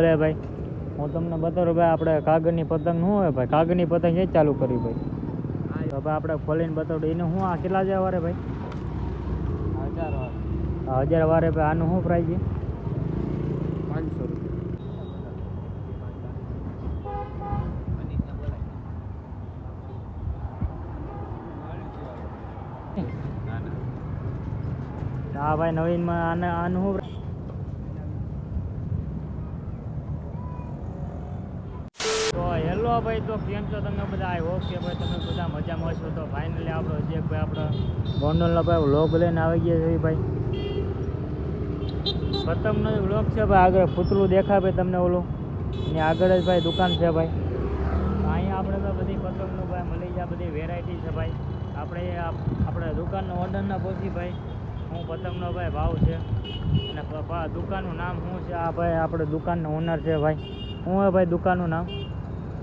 અરે ભાઈ હું તમને બતાવું ભાઈ આપણે કાગળની પતંગ શું હોય ભાઈ? કાગળની પતંગ એ ચાલુ કરી ભાઈ. હવે આપણે ખોલીને બતાવું એને શું આ કેટલા જાય વારે ભાઈ? હજાર આ હજાર વારે ભાઈ આનું શું પ્રાઇસ છે? પાંચસો હા ભાઈ નવીનમાં આને આનું શું તો ભાઈ તો કેમ છો તમે બધા? આઈ હોપ કે ભાઈ તમે બધા મજામાં છો તો ફાઇનલી આપણો જે ભાઈ આપણો ગોંડલનો ભાઈ વ્લોગ લઈને આવી ગયા છે ભાઈ. પતંગનો વ્લોગ છે ભાઈ, આગળ પૂતળું ભાઈ તમને ઓલું. એની આગળ જ ભાઈ દુકાન છે ભાઈ. અહીંયા આપણે તો બધી પતંગનું ભાઈ મળી જાય બધી વેરાયટી છે ભાઈ. આપણે આપણે દુકાનનો ઓર્ડર ના પહોંચી ભાઈ, હું પતંગનો ભાઈ ભાવ છે. અને દુકાનનું નામ શું છે? આ ભાઈ, આપણે દુકાનનો ઓનર છે ભાઈ. હું ભાઈ દુકાનનું નામ?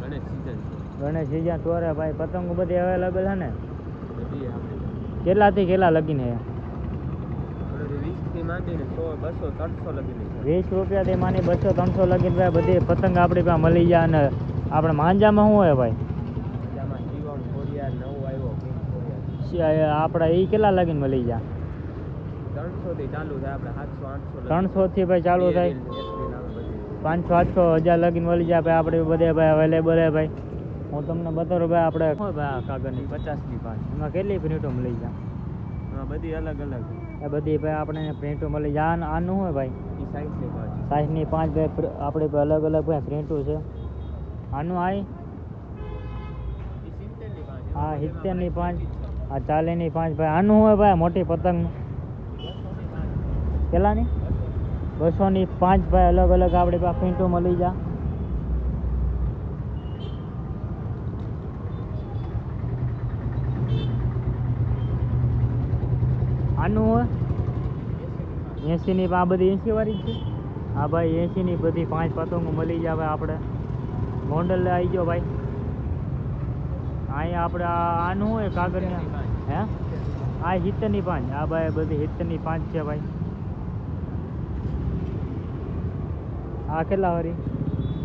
ગણેશ સીઝન ગણેશ ટોરે ભાઈ પતંગો બધી અવેલેબલ છે ને? કેટલાથી કેટલા લગીને વીસથી ત્રણસો રૂપિયાથી માની બસો ત્રણસો લગીને ભાઈ બધી પતંગ આપણી પાસે મળી જાય અને આપણે માંજામાં શું હોય ભાઈ? આપણે એ કેટલા લગીને મળી જાય? ત્રણસો થી ચાલુ થાય આપણે સાતસો આઠસો ત્રણસોથી ભાઈ ચાલુ થાય? પાંચસો આઠસો હજાર લગીને મળી જાય ભાઈ આપણે બધે ભાઈ અવેલેબલ હે ભાઈ. હું તમને બતાવું ભાઈ આપણે ભાઈ આ કાગળની? પચાસની પાંચ. એમાં કેટલી પ્રિન્ટો મળી જાય? બધી અલગ અલગ એ બધી ભાઈ આપણે પ્રિન્ટો મળી જાય. આનું- આનું હોય ભાઈ? સાઈઝની પાંચ. સાઈઝની પાંચ ભાઈ આપણી અલગ અલગ ભાઈ પ્રિન્ટો છે. આનું આ એ સિત્તેરની પાંચ. આ ચાલીસની પાંચ ભાઈ. આનું હોય ભાઈ મોટી પતંગ. કેટલાની બસોની પાંચ ભાઈ અલગ અલગ આપણી પાસે પ્રિન્ટો મળી જાય આનું હોય? એંસીની આ બધી એસી વાળી છે? હા ભાઈ એંસીની બધી પાંચ પતંગો મળી જાય આપણે. ગોંડલ આવી ગયો ભાઈ. અહીંયા આપણે આનું હોય કાગળના? હે? આ સિત્તેરની પાંચ. આ ભાઈ બધી હિતની પાંચ છે ભાઈ. આ કેટલા વાળી?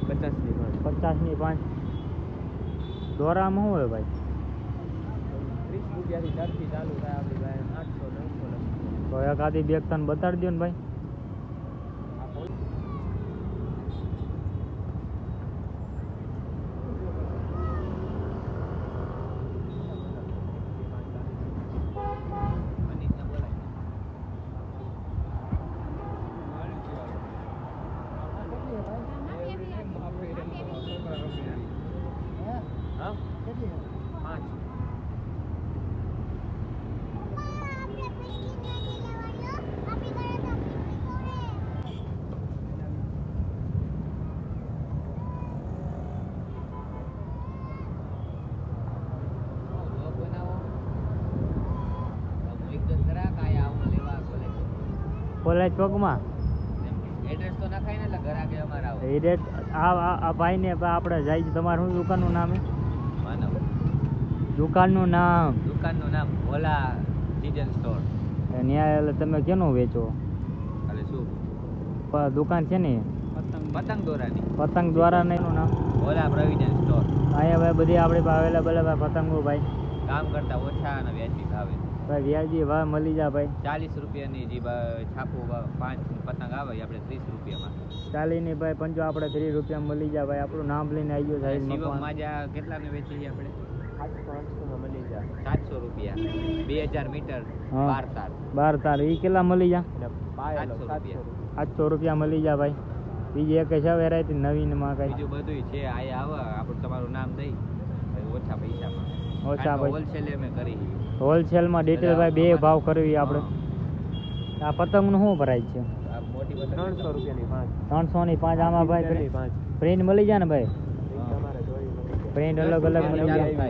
પચાસની પાંચ પચાસની પાંચ દોરામાં શું હોય ભાઈ? ત્રીસ રૂપિયાથી ચાલુ થાય આપણી ભાઈ આઠસો નવસો તો એક આધી બેગ તને બતાડી દો ને ભાઈ આ પોલ- હા? પાંચ કોલેજ ચોકમાં એડ્રેસ તો નખાય ને એટલે ઘરાકે અમારા આવો. એડ્રેસ આ ભાઈ આપણે જાય છે તમારું શું દુકાનનું નામ છે? દુકાનનું નામ? દુકાનનું નામ ભોલા સીઝન સ્ટોર. ત્યાં એટલે તમે કેનું વેચો? એટલે શું? પ- દુકાન છે ને? પતંગ. પતંગ દોરાની. પતંગ દ્વારા ને એનું નામ? Bhola providence store. અહીંયા ભાઈ બધી આપણી પાસે અવેલેબલ ભાઈ પતંગો ભાઈ. કામ કરતા ઓછા અને વ્યાજબી ભાવે. ભાઈ વ્યાજબી ભાવ મળી જા ભાઈ. ચાલીસ રૂપિયાની જે છાપો છાપું પાંચ પતંગ આવે આપણે ત્રીસ રૂપિયામાં. ચાલીની ભાઈ પંચો આપણે ત્રીસ રૂપિયા મળી જાય ભાઈ. આપણું નામ લઈને આવી ગયો સાહેબ માજા કેટલાને વેચીએ આપણે? સાતસો રૂપિયા. બે હજાર મીટર બાર તાર. બાર તાર. એ કેટલા મળી જાય સાતસો રૂપિયા. મળી જાય ભાઈ. બીજી એક છે વેરાયટી નવીનમાં કઈ. બીજું બધું છે. આયા આવે. આપણું તમારું નામ દઈ. ઓછા પૈસામાં. ઓછા ભાઈ હોલસેલ અમે કરી. હોલસેલમાં ડિટેલ ભાઈ બે ભાવ કરવી આપણે. આ પતંગનું શું ભરાય છે? આ મોટી પતંગ. ત્રણસો રૂપિયાની પાંચ. ત્રણસો ની પાંચ. આમાં ભાઈ પાંચ. પ્રિન્ટ મળી જાય ને ભાઈ? પ્રિન્ટ અલગ અલગ મળી જાય.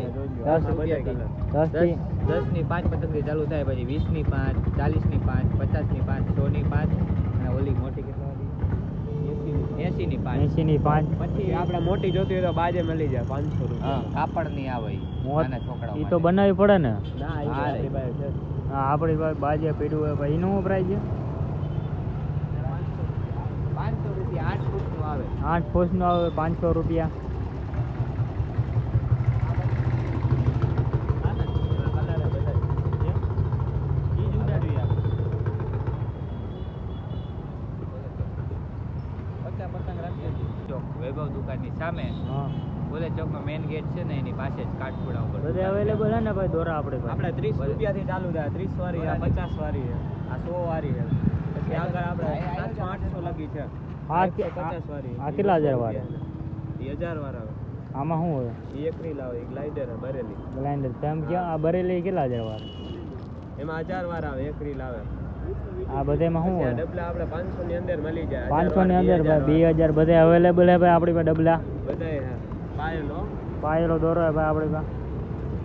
દસથી દસની પાંચ પતંગી ચાલુ થાય પછી વીસની પાંચ ચાલીસની પાંચ પચાસની પાંચ સો ની પાંચ અને ઓલી મોટી કેટલા એસી ની પાંચ. એસી ની પાંચ. પછી આપણે મોટી જોતી હોય તો બાજે મળી જાય પાંચસો રૂપિયા. કાપડની આવે એ તો બનાવવી પડે ને? હા, આપણી. પાસે બાજે પીડ્યું હોય ભાઈ એનું પ્રાઇસ છે? પાંચસો રૂપિયા. આઠ ફૂટનું આવે. આઠ ફૂસનો આવે પાંચસો રૂપિયા. દુકાનની સામે. બોલે ચોકનો મેઇન ગેટ છે ને એની પાસે જ કાઠપુડા ઉપર બધે અવેલેબલ હે ને ભાઈ દોરા આપણે આપણે ત્રીસ બરાબર. રૂપિયાથી ચાલુ થાય. ત્રીસ વાળી આ પચાસ વાળી છે. આ સો વાળી છે. પછી આગળ આપણે સાતસો આઠસો લગી છે. આ એકસો કે- પચાસ વાળી. આ કેટલા હજાર વાળી? એ હજાર વાર આવે. આમાં શું હોય? એ એકરી લાવે એક ગ્લાઇડર બરેલી. બ્લાઇન્ડર તેમ કે આ બરેલી કેટલા હજાર વાર એમાં હજાર વાર આવે એકરી લાવે આ બધામાં શું હોય? ડબલા આપણે પાંચસો ની અંદર મળી જાય. પાંચસો ની અંદર ભાઈ બે હજાર બધે અવેલેબલ હે ભાઈ આપણી પાસે ડબલા. બધે હે. પાયલો. પાયલો દોરો હે ભાઈ આપણી પાસે.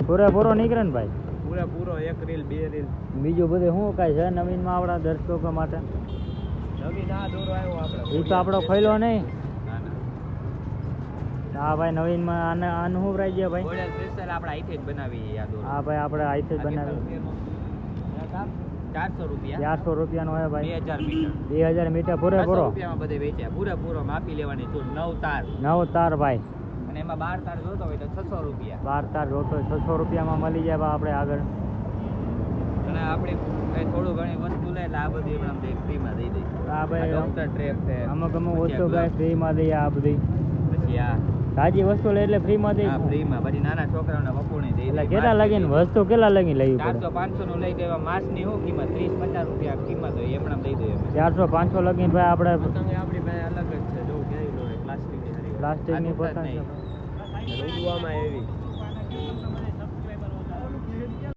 પૂરેપૂરો નીકળે ને ભાઈ? પૂરેપૂરો એક રીલ બે રીલ. બીજું બધું શું કાંઈ છે નવીનમાં આપણા દર્શકો માટે? નવીન આ દોરો આવ્યો આપણે એ તો આપણો ખોલ્યો નહીં. હા ભાઈ નવીનમાં આને આનું શું પ્રાઇસ છે ભાઈ? આપણે અહીંથી જ બનાવીએ દોરો. હા ભાઈ આપણે આઈથી જ બનાવી ચારસો રૂપિયા. ચારસો રૂપિયાનો હોય બે હજાર મીટર. બે હજાર મીટર પૂરેપૂરો. રૂપિયામાં બધે વેચ્યા. પૂરેપૂરો માપી લેવાની છૂટ નવ તાર. નવ તાર ભાઈ. અને એમાં બાર તાર જોતો હોય તો છસો રૂપિયા. બાર તાર જોતો હોય છસો રૂપિયામાં મળી જાય આપણે આગળ. અને આપણે થોડું ઘણી વસ્તુ લે એટલે આ બધી ફ્રીમાં દઈ આ ભાઈ ડોક્ટર ટ્રેક છે. અમુક અમુક વસ્તુ આ ભાઈ ફ્રીમાં દઈએ આ બધી. પછી આ તાજી વસ્તુ લે એટલે ફ્રીમાં દે હા ફ્રીમાં પછી નાના છોકરાઓને વપુણી દે એટલે કેટલા લગીને? વસ્તુ કેટલા લગી લઈ. ચારસો પાંચસો નું લઈ દેવા. માસની શું કિંમત? ત્રીસ પચાસ રૂપિયા કિંમત હોય એમણે દઈ દઈએ ચારસો પાંચસો લગીને ભાઈ આપણે પતંગ આપણી પાસે અલગ જ છે. જો ન હોય પ્લાસ્ટિકની હરી પ્લાસ્ટિકની પતંગ રૂડવામાં એવી